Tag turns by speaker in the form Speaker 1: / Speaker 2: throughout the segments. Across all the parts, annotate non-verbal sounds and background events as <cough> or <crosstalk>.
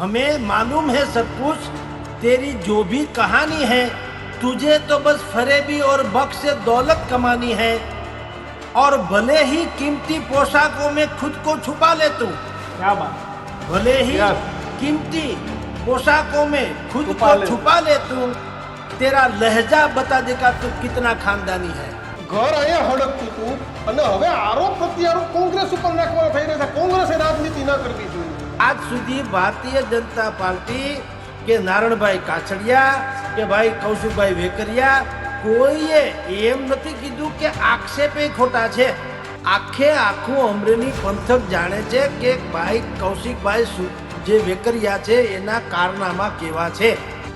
Speaker 1: हमें मालूम है सब कुछ तेरी जो भी कहानी है तुझे तो बस फरेबी और बक से दौलत कमानी है और भले ही कीमती पोशाकों में खुद को छुपा ले तू
Speaker 2: क्या बात
Speaker 1: भले ही
Speaker 2: Yes.
Speaker 1: कीमती पोशाकों में खुद
Speaker 2: छुपा
Speaker 1: को
Speaker 2: ले।
Speaker 1: छुपा ले तू तेरा लहजा बता देगा तू कितना खानदानी है
Speaker 3: ઘર અહીંયા હડકતું હતું અને હવે આરોપ પ્રત્યારોપ કોંગ્રેસ ઉપર નાખવાના થઈ રહ્યા છે કોંગ્રેસે રાજનીતિ ના કરવી જોઈએ
Speaker 1: આજ સુધી ભારતીય જનતા પાર્ટી કે નારણભાઈ કાછડિયા કે ભાઈ કૌશિકભાઈ વેકરિયા કોઈએ એમ નથી કીધું કે આક્ષેપે ખોટા છે. આખે આખું અમરેલી પંથક જાણે છે કે ભાઈ કૌશિકભાઈ જે વેકરિયા છે એના કારનામા કેવા છે.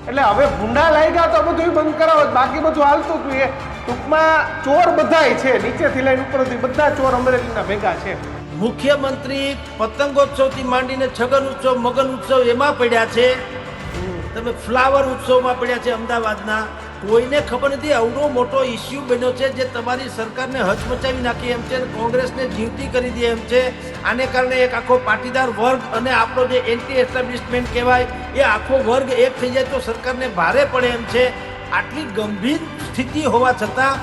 Speaker 2: એટલે હવે ભૂંડા લાગ્યા તો બધું બંધ કરાવો બાકી બધું હાલતું હતું એ ટૂંકમાં ચોર બધાય છે, નીચેથી લઈને ઉપર બધા ચોર અમરેલીના ભેગા છે.
Speaker 1: મુખ્યમંત્રી પતંગોત્સવથી માંડીને છગન ઉત્સવ, મગન ઉત્સવ એમાં પડ્યા છે. તમે ફ્લાવર ઉત્સવમાં પડ્યા છે અમદાવાદના. કોઈને ખબર નથી અવડો મોટો ઇસ્યુ બન્યો છે જે તમારી સરકારને હચમચાવી નાખી એમ છે કોંગ્રેસને જીવતી કરી દે એમ છે. આને કારણે એક આખો પાટીદાર વર્ગ અને આપણો જે એન્ટી એસ્ટાબ્લિશમેન્ટ કહેવાય, એ આખો વર્ગ એક થઈ જાય તો સરકારને ભારે પડે એમ છે. આટલી ગંભીર સ્થિતિ હોવા છતાં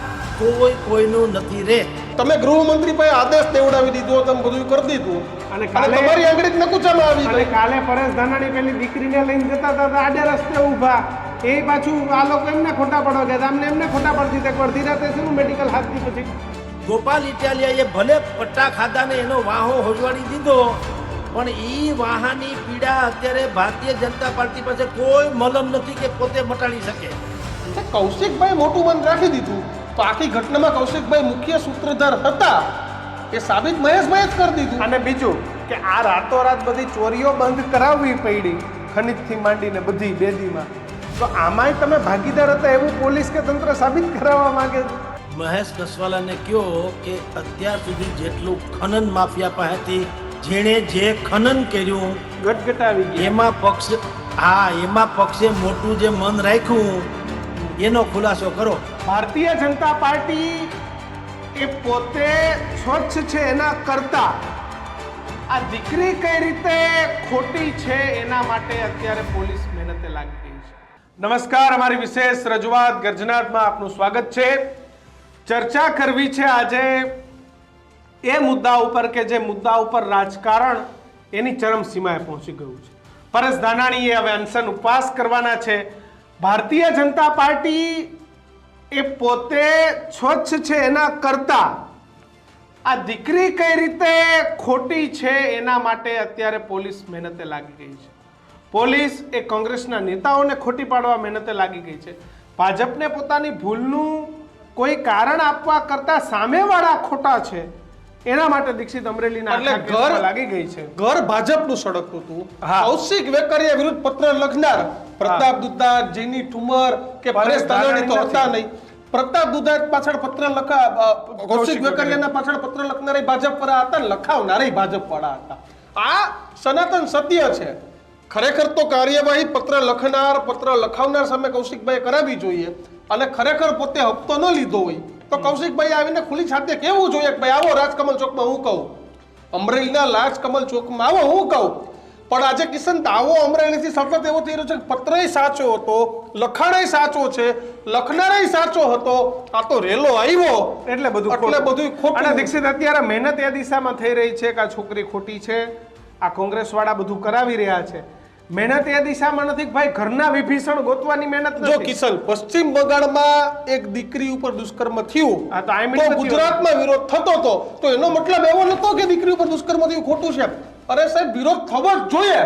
Speaker 1: કોઈ કોઈનું નથી રે.
Speaker 3: તમે ગૃહમંત્રી પાસે આદેશ દેવડાવી દીધો તમે બધું કરી દીધું.
Speaker 2: અને કાલે-
Speaker 3: તમારી આંગળી જ નકુચામાં આવી
Speaker 2: અને કાલે પરેશ ધાનાણી પેલી દીકરીને લઈને જતા હતા તો આડે રસ્તે ઊભા. એ પાછું આ લોકો એમને ખોટા પડવા ગયા અમને એમને ખોટા પડતી હતી. પડતી રાતે શું મેડિકલ હાથથી પછી
Speaker 1: ગોપાલ ઇટાલિયાએ ભલે પટ્ટા ખાધા ને એનો વાહો હોજવાડી દીધો પણ એ વાહાની પીડા અત્યારે ભારતીય જનતા પાર્ટી પાસે કોઈ મલમ નથી કે પોતે મટાડી શકે.
Speaker 3: તે કૌશિકભાઈ મોટું મન રાખી દીધું. તો આખી ઘટનામાં કૌશિકભાઈ મુખ્ય સૂત્રધાર હતા એ સાબિત મહેશભાઈ જ કરી દીધું.
Speaker 2: અને બીજું કે આ રાતોરાત બધી ચોરીઓ બંધ કરાવવી પડી ખનીજથી માંડીને બધી બેદીમાં. તો આમાંય તમે ભાગીદાર હતા એવું પોલીસ કે તંત્ર સાબિત કરાવવા માંગે? છે.
Speaker 1: મહેશ કસવાલાને કહો કે અત્યાર સુધી જેટલું ખનન માફિયા પાસેથી જેણે જે ખનન કર્યું
Speaker 2: ગટગટાવી
Speaker 1: એમાં પક્ષ હા એમાં પક્ષે મોટું જે મન રાખ્યું એનો ખુલાસો કરો.
Speaker 2: ભારતીય જનતા પાર્ટી એ પોતે સ્વચ્છ છે એના કરતા. આ દીકરી કઈ રીતે ખોટી છે એના માટે અત્યારે પોલીસ મહેનતે લાગી ગઈ છે. નમસ્કાર અમારી વિશેષ રજૂઆત ગર્જનાટમાં આપનું સ્વાગત છે. ચર્ચા કરવી છે આજે એ મુદ્દા ઉપર કે જે મુદ્દા ઉપર રાજકારણ એની ચરમસીમાએ પહોંચી ગયું છે. પરેશ ધાનાણીએ હવે અનશન ઉપવાસ કરવાના છે. ભારતીય જનતા પાર્ટી એ પોતે સ્વચ્છ છે એના કરતા. આ દીકરી કઈ રીતે ખોટી છે એના માટે અત્યારે પોલીસ મહેનતે લાગી ગઈ છે. પોલીસ એ કોંગ્રેસના નેતાઓને ખોટી પાડવા મહેનતે લાગી ગઈ છે. ભાજપને પોતાની ભૂલનું કોઈ કારણ આપવા કરતાં સામેવાળા ખોટા છે. એના માટે દીક્ષિત અમરેલીના
Speaker 3: એટલે ઘર-
Speaker 2: લાગી ગઈ છે.
Speaker 3: ઘર ભાજપનું સડકતું હતું. કૌશિક વેકરિયા વિરુદ્ધ પત્ર લખનાર પ્રતાપ દુધાત જેની ઠુમર કે
Speaker 2: પરેશ
Speaker 3: તલાણી તો હતા નહીં. પ્રતાપ દુધાત પાછળ પત્ર લખા
Speaker 2: કૌશિક
Speaker 3: વેકરિયાના પાછળ પત્ર લખનારા ભાજપ વાળા હતા લખાવનારા ભાજપ વાળા હતા. આ સનાતન સત્ય છે. ખરેખર તો કાર્યવાહી પત્ર લખનાર પત્ર લખાવનાર સામે કૌશિકભાઈ કરાવી જોઈએ અને ખરેખર પોતે હપ્તો ન લીધો હોય તો કૌશિકભાઈ આવીને ખુલ્લી છાતે કેવું જોઈએ? કે ભાઈ આવો રાજકમલ ચોકમાં હું કહું. અમરેલીના રાજકમલ ચોકમાં આવો હું કહું. પણ આજે કિશન દાવો અમરેલીથી સતત એવો થઈ રહ્યો છે કે પત્રય સાચો હતો લખાણય સાચો છે લખનારય સાચો હતો આ તો રેલો આવ્યો.
Speaker 2: એટલે બધું
Speaker 3: એટલે. બધું ખોટું.
Speaker 2: અને દીક્ષિત અત્યારે મહેનત એ દિશામાં થઈ રહી છે કે આ છોકરી ખોટી છે આ કોંગ્રેસ વાળા બધું કરાવી રહ્યા છે. મહેનત એ દિશામાં નથી ભાઈ ઘરના વિભીષણ ગોતવાની મહેનત
Speaker 3: જો કિશન પશ્ચિમ બંગાળમાં એક દીકરી ઉપર દુષ્કર્મ થયું
Speaker 2: તો
Speaker 3: ગુજરાતમાં વિરોધ થતો હતો તો એનો મતલબ એવો નતો કે દીકરી ઉપર દુષ્કર્મ થયું ખોટું છે. અરે સાહેબ વિરોધ થવો જ જોઈએ.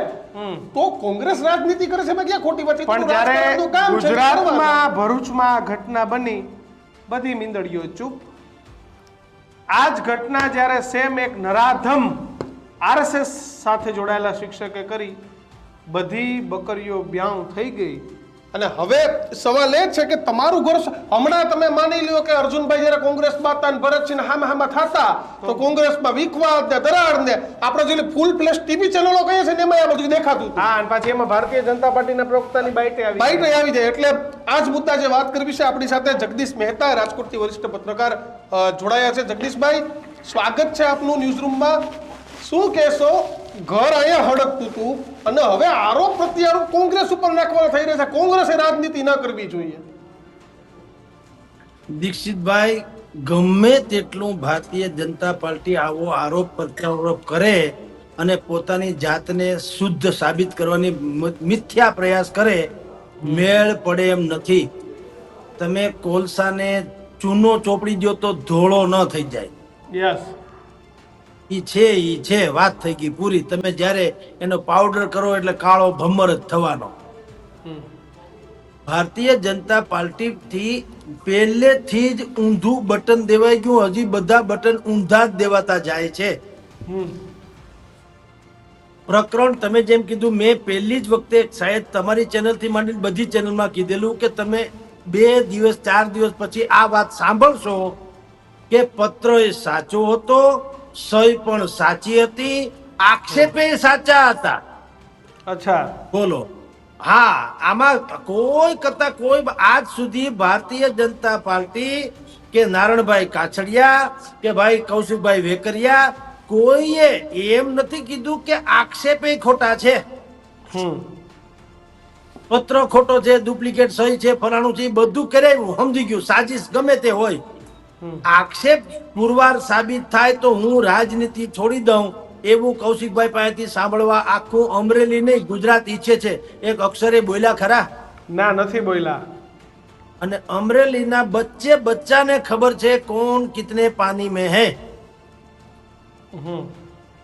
Speaker 3: તો કોંગ્રેસ રાજનીતિ કરે છે ક્યાં ખોટી વાત
Speaker 2: પણ જ્યારે. ગુજરાતમાં ભરૂચમાં ઘટના બની બધી મીંદડીઓ ચૂપ. આ જ ઘટના જ્યારે સેમ એક નરાધમ આરએસએસ સાથે જોડાયેલા શિક્ષકે કરી બધી બકરીઓ બ્યાઉ થઈ ગઈ.
Speaker 3: અને હવે સવાલ એ છે કે તમારું ઘર હમણાં તમે માની લ્યો કે અર્જુનભાઈ જ્યારે કોંગ્રેસમાં હતા અને ભરતસિંહ હામાં હામાં થતા તો કોંગ્રેસમાં વિખવાદ ને દરાડ ને આપણે જે ફૂલ પ્લેસ ટીવી ચેનલો કહીએ છીએ એમાં આ બધું દેખાતું
Speaker 2: હા અને પાછી એમાં ભારતીય જનતા પાર્ટીના પ્રવક્તાની બાઈટે આવી
Speaker 3: બાઈટે આવી જાય એટલે આ જ મુદ્દા જે વાત કરવી છે આપણી સાથે જગદીશ મહેતા રાજકોટથી વરિષ્ઠ પત્રકાર જોડાયા છે. જગદીશભાઈ સ્વાગત છે આપનું ન્યૂઝ રૂમમાં શું કહેશો? ઘર અહીંયા હડકતું હતું અને હવે આરોપ પ્રત્યારોપ કોંગ્રેસ ઉપર નાખવાના થઈ રહ્યા છે. કોંગ્રેસે રાજનીતિ ન કરવી જોઈએ.
Speaker 1: દીક્ષિતભાઈ ગમે તેટલું ભારતીય જનતા પાર્ટી આવો આરોપ પ્રત્યારોપ કરે અને પોતાની જાતને શુદ્ધ સાબિત કરવાની મિથ્યા પ્રયાસ કરે મેળ પડે એમ નથી. તમે કોલસાને ચૂનો ચોપડી દો તો ધોળો ન થઈ જાય.
Speaker 3: યસ
Speaker 1: ઈ છે ઈ છે વાત થઈ ગઈ પૂરી. તમે જ્યારે એનો પાવડર કરો એટલે કાળો ભમર જ થવાનો. ભારતીય જનતા પાર્ટીથી પહેલેથી જ ઊંધું બટન દેવાઈ ગયું. હજી બધા બટન ઊંધા જ દેવાતા જાય છે. પ્રકરણ તમે જેમ કીધું મેં પહેલી જ વખતે શાયદ તમારી ચેનલથી માંડીને બધી ચેનલમાં કીધેલું કે તમે બે દિવસ ચાર દિવસ પછી આ વાત સાંભળશો કે પત્ર એ સાચો હતો સહી પણ સાચી હતી આક્ષેપે સાચા હતા.
Speaker 3: અચ્છા.
Speaker 1: બોલો. હા આમાં કોઈ કરતા કોઈ આજ સુધી ભારતીય જનતા પાર્ટી કે નારણભાઈ કાછડિયા કે ભાઈ કૌશિકભાઈ વેકરિયા કોઈએ એમ નથી કીધું કે આક્ષેપે ખોટા છે. પત્ર ખોટો છે ડુપ્લિકેટ સહી છે ફલાણું છે બધું કરાવ્યું સમજી ગયું સાજીશ ગમે તે હોય. આક્ષેપ પુરવાર સાબિત થાય તો હું રાજનીતિ છોડી દઉં એવું કૌશિકભાઈ પાસેથી સાંભળવા આખું અમરેલી નહીં ગુજરાત ઈચ્છે છે. એક અક્ષરે બોલ્યા ખરા?
Speaker 3: ના નથી બોલ્યા.
Speaker 1: અને અમરેલીના બચ્ચે બચ્ચાને ખબર છે કોણ કિતને પાણી મેં
Speaker 3: હે?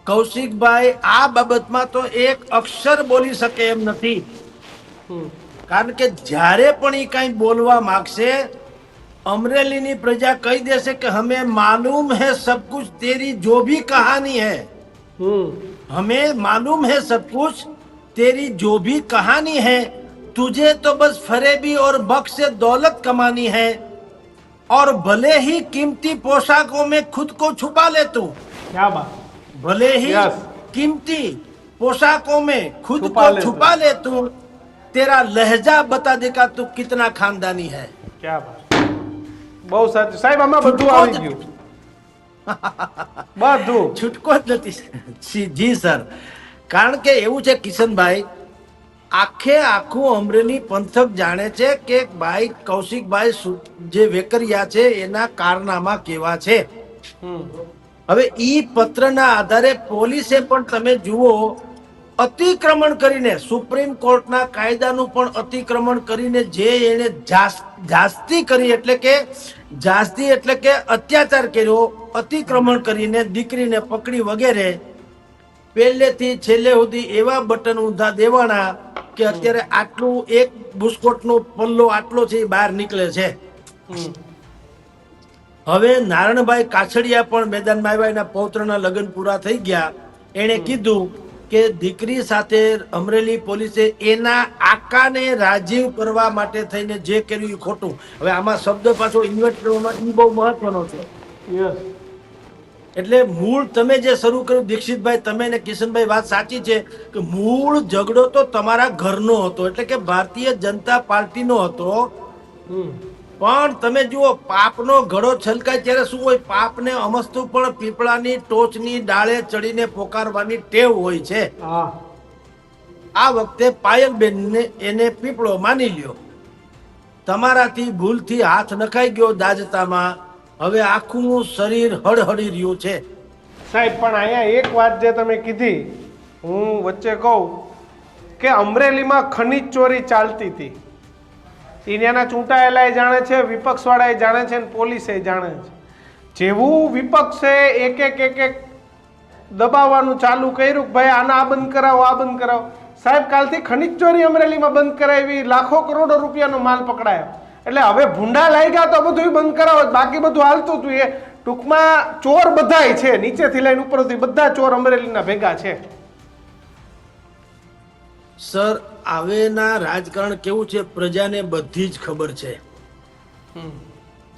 Speaker 1: કૌશિકભાઈ આ બાબતમાં તો એક અક્ષર બોલી શકે એમ નથી. કારણ કે જ્યારે પણ એ કાંઈ બોલવા માંગશે અમરેલીની प्रजा कई देश के हमें मालूम है सब कुछ तेरी जो भी कहानी है।
Speaker 3: हम्म।
Speaker 1: हमें मालूम है सब कुछ तेरी जो भी कहानी है। तुझे तो बस फरेबी और बक से दौलत कमानी है। और भले ही कीमती पोशाकों में खुद को छुपा ले तू।
Speaker 3: क्या बात?
Speaker 1: भले ही कीमती पोशाकों में खुद को छुपा ले तू तेरा लहजा बता देगा तू कितना खानदानी है।
Speaker 3: क्या बात? બહુ સાચું. સાહેબ આમાં બધું આવી ગયું. બધું. <laughs>
Speaker 1: છૂટકો જ નથી. જી- સર. કારણ કે એવું છે કિશનભાઈ આખે આખું અમરેલી પંથક જાણે છે કે ભાઈ કૌશિકભાઈ જે વેકરિયા છે એના કારનામા કેવા છે. હવે ઈ પત્રના આધારે પોલીસે પણ તમે જુઓ અતિક્રમણ કરીને સુપ્રીમ કોર્ટના કાયદાનું પણ અતિક્રમણ કરીને જે એને જાસ- જાસ્તી કરી એટલે કે જાસ્તી એટલે કે અત્યાચાર કર્યો, અતિક્રમણ કરીને દીકરીને પકડી વગેરે, પહેલેથી છેલ્લે સુધી એવા બટન ઊંધા દેવાના કે અત્યારે આટલું એક બુસ્કોટનો પલ્લો આટલો છે બહાર નીકળે છે. હવે નારણભાઈ કાછડિયા પણ મેદાનમાં આવ્યા, એના પૌત્રના લગ્ન પૂરા થઈ ગયા. એણે કીધું કે દીકરી સાથે અમરેલી પોલીસે એના આકાને રાજીવ કરવા માટે થઈને જે કર્યું એ ખોટું. હવે આમાં શબ્દ પાછો ઇન્વર્ટ કરવામાં એ બહુ મહત્વનો છે. એટલે મૂળ તમે જે શરૂ કર્યું દીક્ષિતભાઈ તમે ને કિશનભાઈ વાત સાચી છે કે મૂળ ઝઘડો તો તમારા ઘરનો હતો. એટલે કે ભારતીય જનતા પાર્ટીનો હતો. પણ તમે જુઓ પાપનો ઘડો છલકાય ત્યારે શું હોય? પાપને અમસ્તુ પણ પીપળાની ટોચની ડાળે ચડીને પોકારવાની ટેવ હોય છે. આ વખતે પાયલબેનને એને પીપળો માની લ્યો. તમારાથી ભૂલથી હાથ નખાઈ ગયો દાજતામાં. હવે આખું શરીર હળહળી રહ્યું છે.
Speaker 3: સાહેબ પણ અહીંયા એક વાત જે તમે કીધી હું વચ્ચે કહું કે અમરેલીમાં ખનીજ ચોરી ચાલતી હતી. ત્યાંના ચૂંટાયેલા એ જાણે છે વિપક્ષવાળા જાણે છે અને એ જાણે છે. જેવું વિપક્ષે એક એક એક એક દબાવવાનું ચાલુ કર્યું કે ભાઈ આના આ બંધ કરાવો, આ બંધ કરાવો. સાહેબ, કાલથી ખનિજ ચોરી અમરેલીમાં બંધ કરાવી, લાખો કરોડો રૂપિયાનો માલ પકડાયો. એટલે હવે ભૂંડા લાગ્યા તો બધું બંધ કરાવો, બાકી બધું હાલતું હતું એ. ટૂંકમાં ચોર બધાય છે, નીચેથી લઈને ઉપરથી બધા ચોર અમરેલીના ભેગા છે.
Speaker 1: સર આવેના રાજકારણ કેવું છે પ્રજાને બધી જ ખબર છે.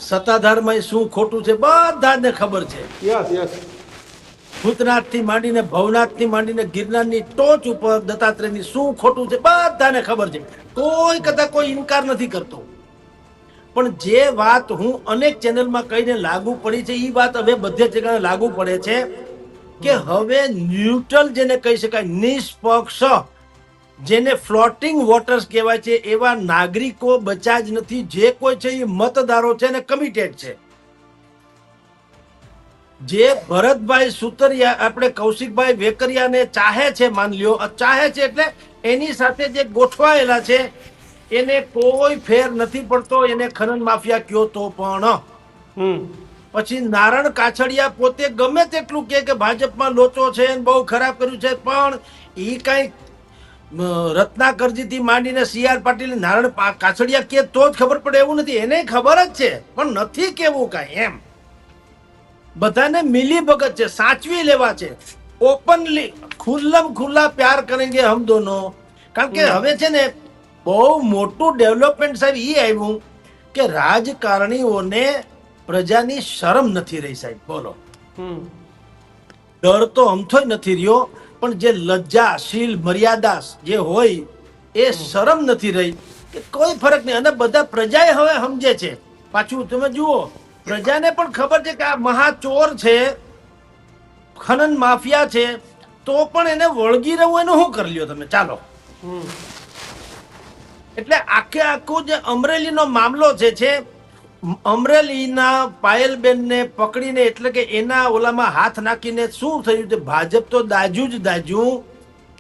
Speaker 1: સત્તાધારમાં શું ખોટું છે બધાને ખબર છે.
Speaker 3: Yes yes.
Speaker 1: માંડીને માંડીને ભવનાથથી માંડીને ગિરનારની ટોચ ઉપર દત્તાત્રેયની શું ખોટું છે બધાને ખબર છે. કોઈ કદાચ કોઈ ઇનકાર નથી કરતો. પણ જે વાત હું અનેક ચેનલમાં કહીને લાગુ પડી છે એ વાત હવે બધે જગ્યાએ લાગુ પડે છે કે હવે ન્યુટ્રલ જેને કહી શકાય નિષ્પક્ષ જેને ફ્લોટિંગ વોટર્સ કહેવાય છે એવા નાગરિકો બચ્યા જ નથી. જે કોઈ છે એ મતદારો છે અને કમિટેડ છે. જે ભરતભાઈ સુતરિયા આપણે કૌશિકભાઈ વેકરિયાને ચાહે છે માન લ્યો. ચાહે છે એટલે એની સાથે જે ગોઠવાયેલા છે એને કોઈ ફેર નથી પડતો. એને ખનન માફિયા કયો તો પણ. પછી નારણ કાછડિયા પોતે ગમે તેટલું કહે કે ભાજપમાં લોચો છે બહુ ખરાબ કર્યું છે પણ એ કઈ રત્નાકરજીથી માંડીને સી આર પાટીલ નારણ કાછડિયા કે તો જ ખબર પડે એવું નથી. એને ખબર જ છે પણ નથી કેવું કાંઈ એમ. બધાને મિલી ભગત છે સાચવી લેવા છે. ઓપનલી ખુલ્લમ ખુલ્લા પ્યાર કરેંગે હમ દોનો. કારણ કે હવે છે ને બહુ મોટું ડેવલપમેન્ટ સાહેબ એ આવ્યું કે રાજકારણીઓને પ્રજાની શરમ નથી રહી સાહેબ બોલો. ડર તો અમથો નથી રહ્યો. પણ જે લજ્જા શીલ મર્યાદા જે હોય એ શરમ નથી રહી કે કોઈ ફરક નહીં. અને બધા પ્રજાએ હવે સમજે છે. પાછું તમે જુઓ પ્રજાને પણ ખબર છે કે આ મહાચોર છે ખનન માફિયા છે તો પણ એને વળગી રહેવું એનું શું કરી લ્યો તમે? ચાલો. એટલે આખે આખું જે અમરેલીનો મામલો જે છે અમરેલીના પાયલબેનને પકડીને એટલે કે એના ઓલામાં હાથ નાખીને શું થયું છે ભાજપ તો દાજુ જ દાજુ.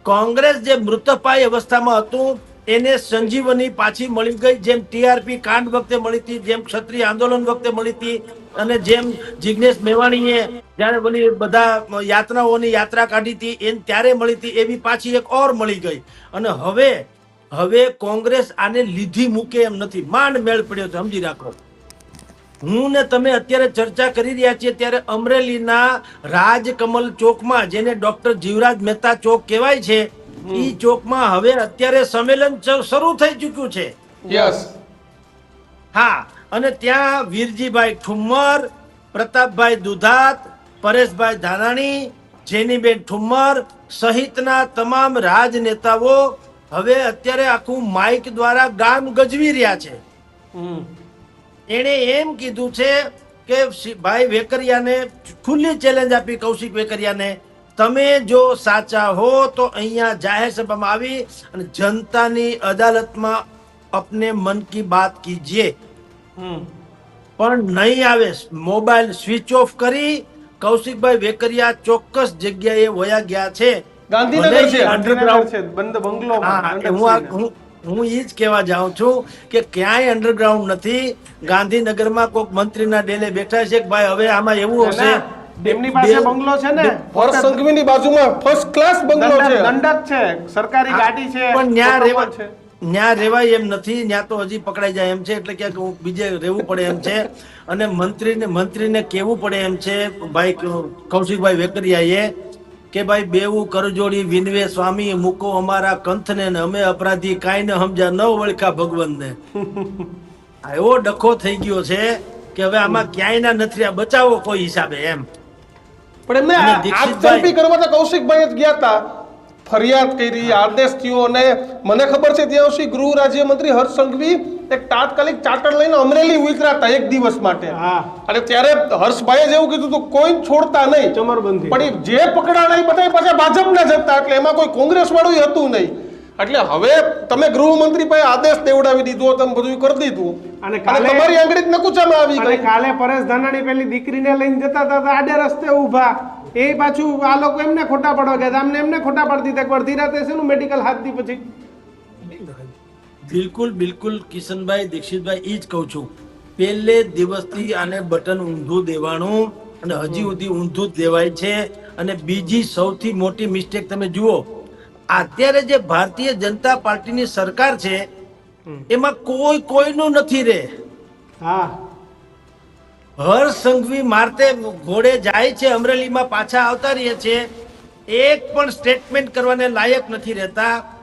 Speaker 1: કોંગ્રેસ જે મૃતપાય અવસ્થામાં હતું, એને સંજીવની પાછી મળી ગઈ, જેમ ટીઆરપી કાંડ વખતે મળી હતી, જેમ ક્ષત્રિય આંદોલન વખતે મળી હતી, અને જેમ જિગ્નેશ મેવાણીએ જ્યારે બોલી બધા યાત્રાઓની યાત્રા કાઢી હતી એમ ત્યારે મળી હતી, એવી પાછી એક ઓર મળી ગઈ. અને હવે હવે કોંગ્રેસ આને લીધી મૂકે એમ નથી. માંડ મેળ પડ્યો છે, સમજી રાખો. હું ને તમે અત્યારે ચર્ચા કરી રહ્યા છીએ ત્યારે અમરેલીના રાજકમલ ચોકમાં જેને ડોક્ટર જીવરાજ મહેતા ચોક કહેવાય છે એ ચોકમાં હવે અત્યારે સંમેલન શરૂ થઈ ચૂક્યું છે.
Speaker 3: યસ.
Speaker 1: હા અને ત્યાં વીરજીભાઈ ઠુમ્મર પ્રતાપભાઈ દુધાત પરેશભાઈ ધાનાણી જેનીબેન ઠુમ્મર સહિતના તમામ રાજનેતાઓ હવે અત્યારે આખું માઇક દ્વારા ગામ ગજવી રહ્યા છે.
Speaker 2: હમ.
Speaker 1: એણે એમ કીધું છે કે ભાઈ વેકરિયાને ખુલ્લી ચેલેન્જ આપી કૌશિક વેકરિયાને તમે જો સાચા હો તો અહીંયા જાહેર સભામાં આવી અને જનતાની અદાલતમાં અપને મન કી બાત કીજીએ.
Speaker 2: હમ.
Speaker 1: પણ નહીં આવે. મોબાઈલ સ્વિચ ઓફ કરી કૌશિકભાઈ વેકરિયા ચોક્કસ જગ્યાએ વયા ગયા છે.
Speaker 3: ગાંધીનગર છે.
Speaker 1: અંડરગ્રાઉન્ડ
Speaker 2: છે. બંધ બંગલો
Speaker 1: હા હું આ- હું એ જ કહેવા જાઉં છું કે ક્યાંય અંડરગ્રાઉન્ડ નથી. ગાંધીનગરમાં કોઈક મંત્રીના ડેલે બેઠા છે કે ભાઈ હવે આમાં એવું હશે
Speaker 2: એમની પાસે બંગલો છે ને.
Speaker 3: સંઘવીની બાજુમાં ફર્સ્ટ ક્લાસ બંગલો છે.
Speaker 2: દંડક દંડક છે સરકારી ગાડી છે
Speaker 1: પણ ન્યા
Speaker 2: protocol છે.
Speaker 1: ન્યા રેવાય એમ નથી ન્યા તો હજી પકડાઈ જાય એમ છે એટલે ક્યાંક બીજે રહેવું પડે એમ છે. અને મંત્રીને મંત્રીને કેવું પડે એમ છે? ભાઈ કૌશિકભાઈ વેકરિયાએ કે ભાઈ બેવું કરજોડી વિનવે સ્વામી મૂકો અમારા કંથને ને અમે અપરાધી કાંઈ ન સમજ્યા ન વળખા ભગવંતને આ એવો ડખો થઈ ગયો છે કે હવે આમાં ક્યાંય ના નથી આ બચાવો કોઈ હિસાબે એમ.
Speaker 3: પણ એમને આપચંપી કરવા તો કૌશિકભાઈ જ ગયા હતા ફરિયાદ કરી આદેશ થયો અને મને ખબર છે ત્યાં સુધી ગૃહ રાજ્યમંત્રી હર્ષ સંઘવી એક તાત્કાલિક ચાર્ટર લઈને અમરેલી ઉતર્યા હતા એક દિવસ માટે.
Speaker 2: હા.
Speaker 3: અને ત્યારે હર્ષભાઈએ જ એવું કીધું હતું કોઈ છોડતા નહીં.
Speaker 2: ચમરબંધી
Speaker 3: પણ જે પકડાણા એ બધા પાછા ભાજપના જ હતા એટલે એમાં કોઈ કોંગ્રેસ વાળું હતું નહીં. એટલે હવે તમે ગૃહમંત્રી પાસે આદેશ દેવડાવી દીધો તમે બધું કરી દીધું.
Speaker 2: અને
Speaker 3: તમારી આંગળી જ નકુચામાં આવી ગઈ.
Speaker 2: કાલે પરેશ ધાનાણી પેલી દીકરીને લઈને જતા હતા આડે રસ્તે ઊભા. એ પાછું આ લોકો એમને ખોટા પડવા ગયા હતા. એમને ખોટા પાડી દીધા એકવાર ધીરાતે શેનું મેડિકલ હાથ દી પછી?
Speaker 1: બિલકુલ બિલકુલ કિશનભાઈ દીક્ષિતભાઈ એ જ કહું છું. પહેલે દિવસથી આને બટન ઊંધું દેવાનું અને હજી સુધી ઊંધું જ દેવાય છે. અને બીજી સૌથી મોટી મિસ્ટેક તમે જુઓ અત્યારે જે ભારતીય જનતા પાર્ટીની સરકાર છે એમાં કોઈ કોઈનું નથી રે.
Speaker 2: હા.
Speaker 1: હર સંઘવી મારતે ઘોડે જાય છે અમરેલીમાં પાછા આવતા રહીએ છે. એક પણ સ્ટેટમેન્ટ કરવાને લાયક નથી રહેતા.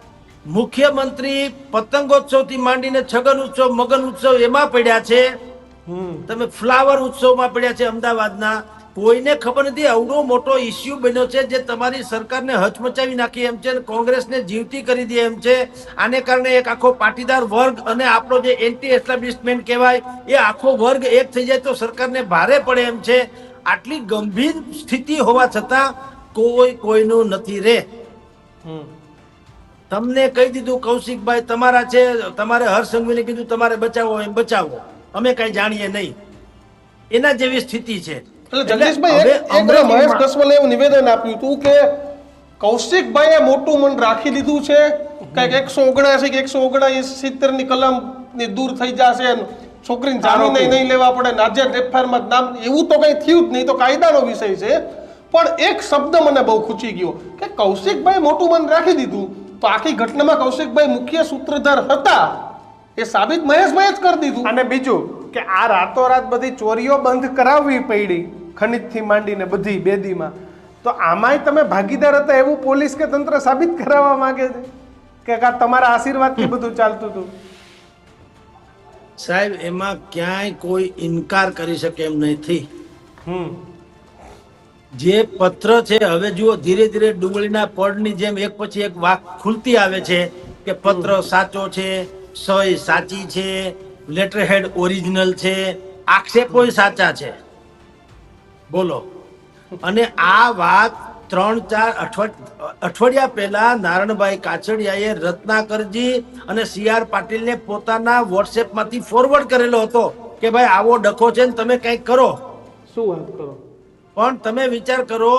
Speaker 1: મુખ્યમંત્રી પતંગોત્સવથી માંડીને છગન ઉત્સવ મગન ઉત્સવ એમાં પડ્યા છે. તમે ફ્લાવર ઉત્સવમાં પડ્યા છે અમદાવાદના. કોઈને ખબર નથી અવડો મોટો ઇસ્યુ બન્યો છે જે તમારી સરકારને હચમચાવી નાખી એમ છે અને કોંગ્રેસને જીવતી કરી દે એમ છે. આને કારણે એક આખો પાટીદાર વર્ગ અને આપણો જે એન્ટી એસ્ટાબ્લિશમેન્ટ કહેવાય એ આખો વર્ગ એક થઈ જાય તો સરકારને ભારે પડે એમ છે. આટલી ગંભીર સ્થિતિ હોવા છતાં કોઈ કોઈનું નથી રે.
Speaker 3: હમ.
Speaker 1: તમને કહી દીધું કૌશિકભાઈ તમારા છે તમારે હર્ષ કીધું તમારે બચાવો એમ બચાવો અમે કઈ જાણીએ નહીં. એના જેવી સ્થિતિ છે.
Speaker 3: મહેશ કસવાલે એવું નિવેદન આપ્યું હતું કે કૌશિકભાઈએ મોટું મન રાખી લીધું છે કંઈક એકસો ઓગણસી કે એકસો ઓગણસિત્તેરની કલમની દૂર થઈ જશે છોકરીને જામીને નહીં લેવા પડે નાજે એફઆઈઆરમાં નામ એવું તો કંઈ થયું જ નહીં તો કાયદાનો વિષય છે. પણ એક શબ્દ મને બહુ ખૂચી ગયો કે કૌશિકભાઈ મોટું મન રાખી દીધું. તો આખી ઘટનામાં કૌશિકભાઈ મુખ્ય સૂત્રધાર હતા. એ સાબિત મહેશભાઈ જ કરી દીધું.
Speaker 2: અને બીજું કે આ રાતોરાત બધી ચોરીઓ બંધ કરાવવી પડી ખનિજથી માંડીને બધી બેદીમાં. તો આમાંય તમે ભાગીદાર હતા એવું પોલીસ કે તંત્ર સાબિત કરાવવા માંગે છે? કે કા તમારા આશીર્વાદથી બધું ચાલતું હતું?
Speaker 1: સાહેબ એમાં ક્યાંય કોઈ ઇનકાર કરી શકે એમ નથી.
Speaker 2: હમ.
Speaker 1: જે પત્ર છે હવે જુઓ ધીરે ધીરે ડુંગળીના પડની જેમ એક પછી એક વાક ખુલતી આવે છે કે પત્ર સાચો છે સહી સાચી છે લેટર હેડ ઓરિજિનલ છે આક્ષેપો સાચા છે. બોલો. અને આ વાત ત્રણ ચાર અઠવાડ અઠવાડિયા પહેલા નારણભાઈ કાછડિયાએ રત્નાકરજી અને સી આર પાટીલને પોતાના વોટ્સએપમાંથી ફોરવર્ડ કરેલો હતો કે ભાઈ આવો ડખો છે ને તમે કંઈક કરો.
Speaker 2: શું વાત કરો?
Speaker 1: પણ તમે વિચાર કરો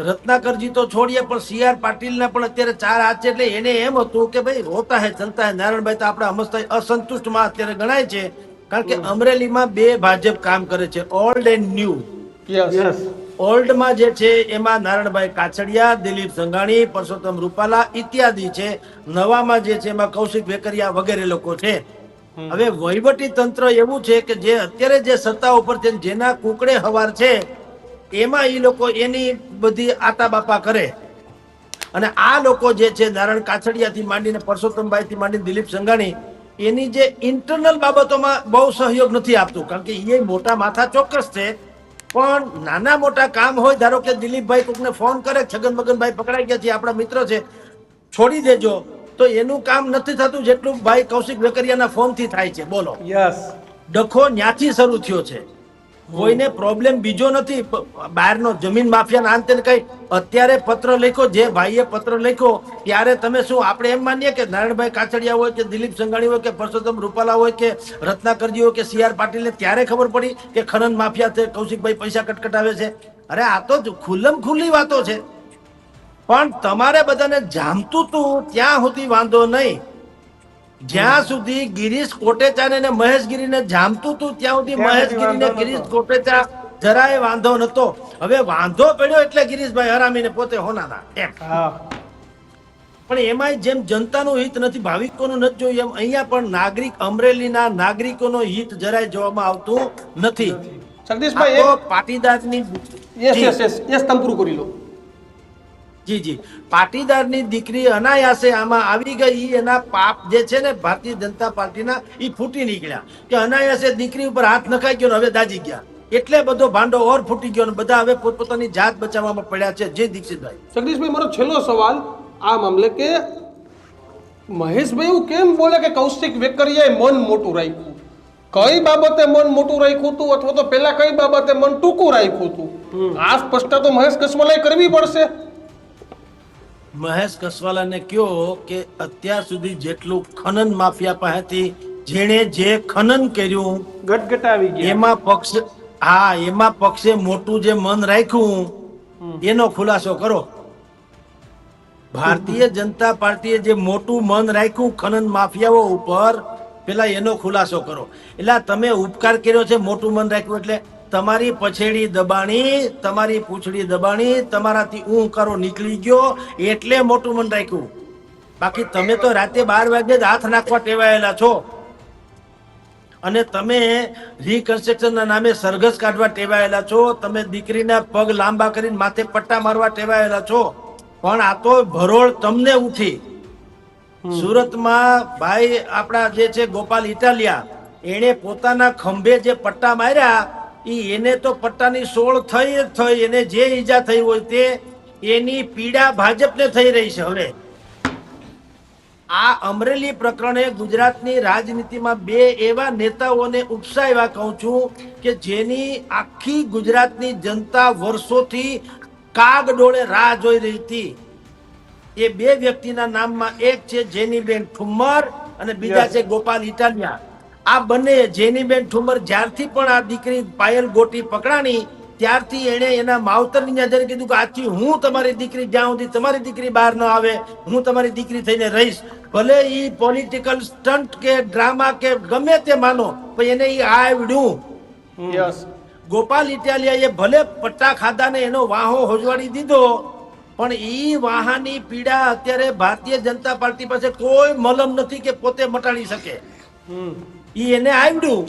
Speaker 1: રત્નાકરજી તો છોડીએ પણ સી આર પાટીલના પણ અત્યારે ચાર હાથ છે એટલે એને એમ હતું કે ભાઈ હોતા હે ચલતા હે. નારાયણભાઈ તો આપણા અમસ્તા અસંતુષ્ટમાં અત્યારે ગણાય છે કારણ કે અમરેલીમાં બે ભાજપ કામ કરે છે ઓલ્ડ એન્ડ ન્યૂ. ઓલ્ડમાં જે છે એમાં નારાયણભાઈ કાછડિયા દિલીપ સંઘાણી પરસોત્તમ રૂપાલા ઇત્યાદિ છે. નવામાં જે છે એમાં કૌશિક વેકરિયા વગેરે લોકો છે. હવે વહીવટી તંત્ર એવું છે કે જે અત્યારે જે સત્તા ઉપર છે જેના કુકડે હવાર છે એમાં એ લોકો એની બધી આતા બાપા કરે. અને આ લોકો જે છે નારાયણ કાછડિયાથી માંડીને પરસોત્તમભાઈથી માંડીને દિલીપ સંઘાણી એની જે ઇન્ટરનલ બાબતોમાં બહુ સહયોગ નથી આપતું. કારણ કે એ મોટા માથા ચોક્કસ છે પણ નાના મોટા કામ હોય ધારો કે દિલીપભાઈ કોકને ફોન કરે છગન મગનભાઈ પકડાઈ ગયા છે આપણા મિત્ર છે છોડી દેજો. તો એનું કામ નથી થતું જેટલું ભાઈ કૌશિક વેકરિયાના ફોનથી થાય છે. બોલો.
Speaker 2: યસ
Speaker 1: ડખો ન્યાથી શરૂ થયો છે. કોઈને પ્રોબ્લેમ બીજો નથી. બહારનો જમીન માફિયાના અંતે કઈ અત્યારે પત્ર લખ્યો, જે ભાઈએ પત્ર લખ્યો, ત્યારે તમે શું, આપણે એમ માનીએ કે નારાયણભાઈ કાછડિયા હોય કે દિલીપ સંઘાણી હોય કે પરસોત્તમ રૂપાલા હોય કે રત્નાકરજી હોય કે સી આર પાટીલને ત્યારે ખબર પડી કે ખનન માફિયા છે, કૌશિકભાઈ પૈસા કટકટાવે છે. અરે આ તો ખુલ્લમ ખુલ્લી વાતો છે. પણ તમારે બધાને જામતું તું, ત્યાં સુધી વાંધો નહીં. જ્યાં સુધી ગિરીશ કોટેચા ને મહેશગીરીને જામતું હતું ત્યાં સુધી મહેશગીરીને ગિરીશ કોટેચા જરાય વાંધો નતો હવે વાંધો પડ્યો એટલે ગિરીશભાઈ હરામીને પોતે હોનાના એમ. પણ એમાંય જેમ જનતાનું હિત નથી ભાવિકોનું નથી જોયું એમ અહીંયા પણ નાગરિક અમરેલીના નાગરિકોનો હિત જરાય જોવામાં આવતું નથી.
Speaker 3: જગદીશભાઈ
Speaker 1: પાટીદારની
Speaker 3: યસ યસ યસ તમે પૂરું કરી લો.
Speaker 1: જી જી. પાટીદારની દીકરી અનાયાસે આમાં આવી ગઈ એના પાપ જે છે ને ભારતીય જનતા પાર્ટીના એ ફૂટી નીકળ્યા. કે અનાયાસે દીકરી ઉપર હાથ નખાઈ ગયો હવે દાજી ગયા. એટલે બધો ભાંડો ઓર ફૂટી ગયો બધા હવે પોતપોતાની જાત બચાવવામાં પડ્યા છે. જે દીક્ષિતભાઈ.
Speaker 3: જગદીશભાઈ મારો છેલ્લો સવાલ આ મામલે કે મહેશભાઈ એવું કેમ બોલે કે કૌશિક વેકરિયાએ મન મોટું રાખ્યું? કઈ બાબતે મન મોટું રાખ્યું હતું અથવા તો પેલા કઈ બાબતે મન ટૂંકું રાખ્યું હતું? આ સ્પષ્ટતા તો મહેશ કસવાલાએ કરવી પડશે.
Speaker 1: મહેશ કસવાલાને કયો કે અત્યાર સુધી જેટલું ખનન માફિયા પાસેથી જેણે જે ખનન કર્યું
Speaker 2: ગટગટ આવી ગયા.
Speaker 1: એમાં પક્ષ હા એમાં પક્ષે મોટું જે મન રાખ્યું એનો ખુલાસો કરો. ભારતીય જનતા પાર્ટીએ જે મોટું મન રાખ્યું ખનન માફિયાઓ ઉપર પેલા એનો ખુલાસો કરો. એટલે તમે ઉપકાર કર્યો છે મોટું મન રાખ્યું એટલે તમારી પછેડી દબાણી તમારી પૂંછડી દબાણી તમારાથી ઊંકારો નીકળી ગયો એટલે મોટું મન રાખ્યું. બાકી તમે તો રાતે બાર વાગે જ હાથ નાખવા ટેવાયેલા છો. અને તમે રિકન્સ્ટ્રક્શનના નામે સરઘસ કાઢવા ટેવાયેલા છો તમે દીકરીના પગ લાંબા કરીને માથે પટ્ટા મારવા ટેવાયેલા છો. પણ આ તો ભરોળ તમને ઉઠી. સુરતમાં ભાઈ આપણા જે છે ગોપાલ ઇટાલિયા એણે પોતાના ખંભે જે પટ્ટા માર્યા ઈ એને તો પટ્ટાની સોળ થઈ જ થઈ એને જે ઈજા થઈ હોય તે એની પીડા ભાજપને થઈ રહી છે હવે. આ અમરેલી પ્રકરણે ગુજરાતની રાજનીતિમાં બે એવા નેતાઓને ઉપસાવ્યા કહું છું કે જેની આખી ગુજરાતની જનતા વર્ષોથી કાગ ડોળે રાહ જોઈ રહી હતી. એ બે વ્યક્તિના નામમાં એક છે જેનીબેન ઠુમ્મર અને બીજા છે ગોપાલ ઇટાલિયા આ બંને જેનીબેન ઠુમર જ્યારથી પણ આ દીકરી પાયલ ગોટી પકડાણી ત્યારથી એણે એના માવતરની નજરે કીધું કે આજથી હું તમારી દીકરી જ્યાં સુધી તમારી દીકરી બહાર ન આવે હું તમારી દીકરી થઈને રહીશ. ભલે ઈ પોલિટિકલ સ્ટન્ટ કે ડ્રામા કે ગમે તે માનો પણ એને ઈ આવડ્યું.
Speaker 3: યસ
Speaker 1: ગોપાલ ઇટાલિયાએ ભલે પટ્ટા ખાધાને એનો વાહો હોજવાડી દીધો પણ ઈ વાહાની પીડા અત્યારે ભારતીય જનતા પાર્ટી પાસે કોઈ મલમ નથી કે પોતે મટાડી શકે. ઈ એને આવડ્યું.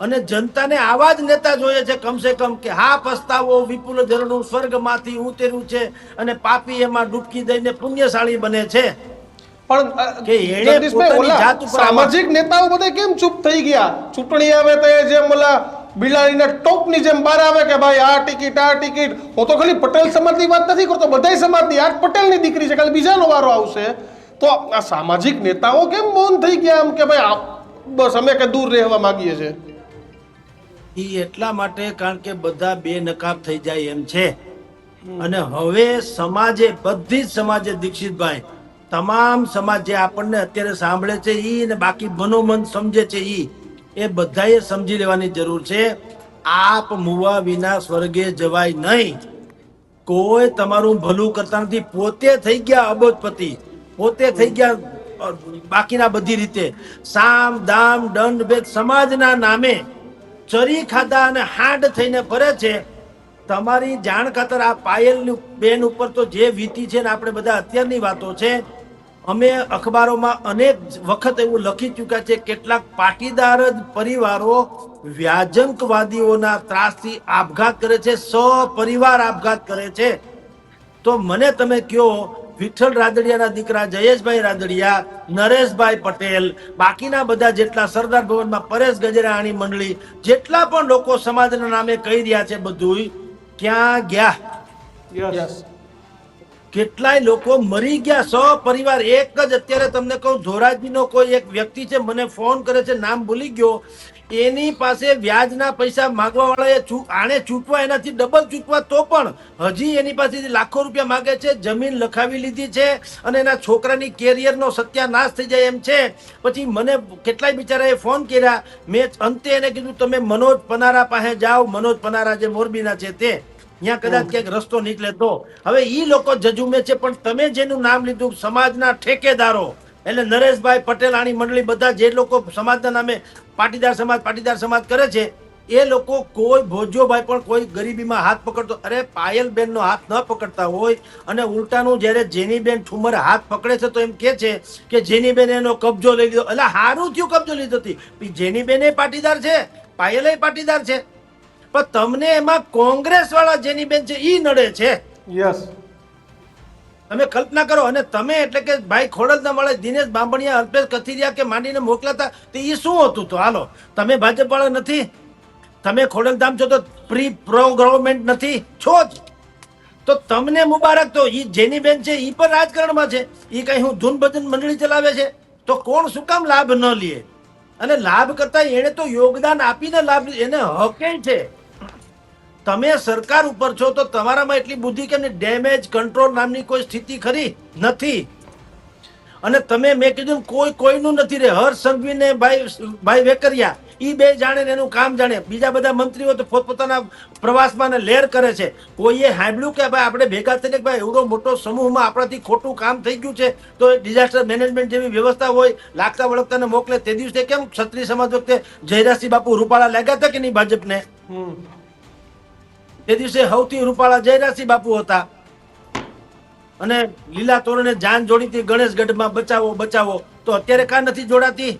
Speaker 1: અને જનતાને આવા જ નેતા જોઈએ છે કમસે કમ કે હા પસ્તાવો વિપુલ ધરણું સ્વર્ગમાંથી ઉતર્યું છે અને પાપી એમાં ડૂબકી દઈને પુણ્યશાળી બને છે.
Speaker 3: પણ
Speaker 1: કે એણે પોતાની જાત ઉપર
Speaker 3: સામાજિક નેતાઓ બધા કેમ ચૂપ થઈ ગયા? ચૂંટણી આવે તો એ જેમ ઓલા બિલાડીના ટોપની જેમ બહાર આવે કે ભાઈ આ ટિકિટ આ ટિકિટ. હું તો ખાલી પટેલ સમાજની વાત નથી કરતો બધા સમાજની. આ પટેલની દીકરી છે ખાલી બીજાનો વારો આવશે. તો આ સામાજિક નેતાઓ કેમ મૌન થઈ ગયા આમ કે ભાઈ બસ અમે કે દૂર રહેવા માંગીએ છીએ.
Speaker 1: એ એટલા માટે કારણ કે બધા બે નકાબ થઈ જાય એમ છે. અને હવે સમાજે, બધી જ સમાજે દીક્ષિતભાઈ, તમામ સમાજ જે આપણને અત્યારે સાંભળે છે ઈ ને બાકી મનોમન સમજે છે ઈ, એ બધાએ સમજી લેવાની જરૂર છે. આપ મુવા વિના સ્વર્ગે જવાય નહીં. કોઈ તમારું ભલું કરતા નથી. પોતે થઈ ગયા અબોધપતિ પોતે થઈ ગયા બાકીના બધી રીતે સામ દામ દંડ ભેદ સમાજના નામે ચરી ખાધા અને હાડ થઈને ફરે છે તમારી જાણ ખાતર આ પાયલ બેન ઉપર તો જે વીતી છે ને આપણે બધા અત્યારની વાતો છે, અમે અખબારોમાં અનેક વખત એવું લખી ચૂક્યા છે, કેટલાક પાટીદાર જ પરિવારો વ્યાજંકવાદીઓના ત્રાસથી આપઘાત કરે છે, સપરિવાર આપઘાત કરે છે. તો મને તમે કયો વિઠ્ઠલ રાદડિયાના દીકરા જયેશભાઈ રાદડિયા નરેશભાઈ પટેલ બાકીના બધા જેટલા સરદાર ભવનમાં પરેશ ગજરાણી મંડળી જેટલા પણ લોકો સમાજના નામે કહી રહ્યા છે બધું ક્યાં ગયા? કેટલાય લોકો મરી ગયા સપરિવાર એક જ અત્યારે તમને કહું ધોરાજીનો કોઈ એક વ્યક્તિ છે મને ફોન કરે છે નામ ભૂલી ગયો એની પાસે વ્યાજના પૈસા માગવા વાળા ચૂ- આણે ચૂકવા એનાથી ડબલ ચૂકવા તો પણ હજી એની પાસેથી લાખો રૂપિયા માગે છે જમીન લખાવી લીધી છે અને એના છોકરાની કેરિયરનો સત્યાનાશ થઈ જાય એમ છે. પછી મને કેટલાય બિચારાએ ફોન કર્યા. મેં અંતે એને કીધું તમે મનોજ પનારા પાસે જાઓ મનોજ પનારા જે મોરબીના છે તે. ત્યાં કદાચ ક્યાંક રસ્તો નીકળે તો. હવે એ લોકો જજુમે છે પણ તમે જેનું નામ લીધું સમાજના ઠેકેદારો. એટલે નરેશભાઈ પટેલ આણી મંડળી બધા જે લોકો સમાજના નામે પાટીદાર સમાજ પાટીદાર સમાજ કરે છે, એ લોકો કોઈ ભોજોભાઈ પણ કોઈ ગરીબીમાં હાથ પકડતો, અરે પાયલબેનનો હાથ ન પકડતા હોય અને ઉલટાનું જ્યારે જેનીબેન ઠુમર હાથ પકડે છે તો એમ કે છે કે જેનીબેન એનો કબજો લઈ લીધો. એટલે હારું થયું કબજો લીધો હતી જેનીબેન એ પાટીદાર છે, પાયલે પાટીદાર છે. પણ તમને એમાં કોંગ્રેસ વાળા જેની બેન છે એ નડે છે.
Speaker 3: યસ
Speaker 1: તમે કલ્પના કરો, અને તમે એટલે કે ભાઈ ખોડલના મળે દિનેશ બાંભણિયા, અલ્પેશ કથિરિયા કે માંડીને મોકલાતા, તો એ શું હતું તો? હાલો, તમે ભાજપ વાળા નથી, તમે ખોડલધામ છો તો પ્રી પ્રો ગવર્મેન્ટ નથી, છો જ. તો તમને મુબારક, તો ઈ જેની બેન છે ઈ પણ રાજકારણમાં છે. ઈ કઈ હું ધૂન ભજન મંડળી ચલાવે છે? તો કોણ શું કામ લાભ ન લે? અને લાભ કરતા એણે તો યોગદાન આપીને લાભ. એને હકે છે. તમે સરકાર ઉપર છો તો તમારામાં એટલી બુદ્ધિ કેમ ડેમેજ કંટ્રોલ નામની કોઈ સ્થિતિ ખરી? નથી. અને તમે મેં કીધું કોઈ કોઈનું નથી રે. હર્ષ સંઘવી ને ભાઈ ભાઈ વેકરિયા એ બે જાણે ને એનું કામ જાણે. બીજા બધા મંત્રીઓ તો પોતપોતાના પ્રવાસમાં લેર કરે છે. કોઈએ સાંભળ્યું કે ભાઈ આપણે ભેગા થઈને ભાઈ એવડો મોટો સમૂહમાં આપણાથી ખોટું કામ થઈ ગયું છે, તો ડિઝાસ્ટર મેનેજમેન્ટ જેવી વ્યવસ્થા હોય, લાગતા વળગતાને મોકલે તે દિવસે કેમ ક્ષત્રિય સમાજ વખતે જયરાજસિંહ બાપુ રૂપાળા લાગ્યા હતા કે નહીં ભાજપને? તે દિવસે સૌથી રૂપાળા જયરાસી બાપુ હતા. અને લીલા તોરણે જાન જોડીતી ગણેશગઢમાં બચાવો બચાવો. તો અત્યારે કા નથી જોડાતી?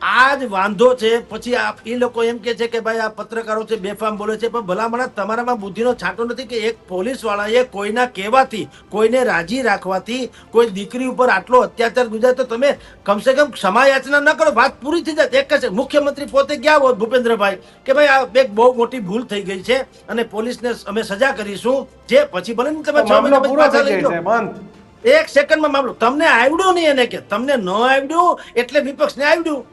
Speaker 1: આ જ વાંધો છે. પછી આ એ લોકો એમ કે છે કે ભાઈ આ પત્રકારો છે બેફામ બોલે છે પણ ભલામણા તમારામાં બુદ્ધિનો છાંટો નથી કે એક પોલીસ વાળાએ કોઈના કહેવાથી કોઈને રાજી રાખવાથી કોઈ દીકરી ઉપર આટલો અત્યાચાર ગુજારે તો તમે કમસે કમ ક્ષમા યાચના ન કરો વાત પૂરી થઈ જાય. એક જ મુખ્યમંત્રી પોતે ગયા હોત ભૂપેન્દ્રભાઈ કે ભાઈ આ એક બહુ મોટી ભૂલ થઈ ગઈ છે અને પોલીસને અમે સજા કરીશું. જે પછી ભલે ને તમે છ મહિના પાછા લઈ લો. એક સેકન્ડમાં મામલો. તમને આવડ્યું નહીં એને કે તમને ન આવડ્યું એટલે વિપક્ષને આવડ્યું.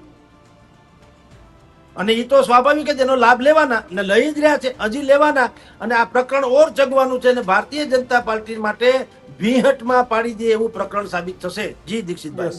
Speaker 1: અને એ તો સ્વાભાવિક જ એનો લાભ લેવાના ને લઈ જ રહ્યા છે, હજી લેવાના. અને આ પ્રકરણ ઓર જગવાનું છે અને ભારતીય જનતા પાર્ટી માટે ભીહટમાં પાડી દે એવું પ્રકરણ સાબિત થશે. જી દીક્ષિતભાઈ.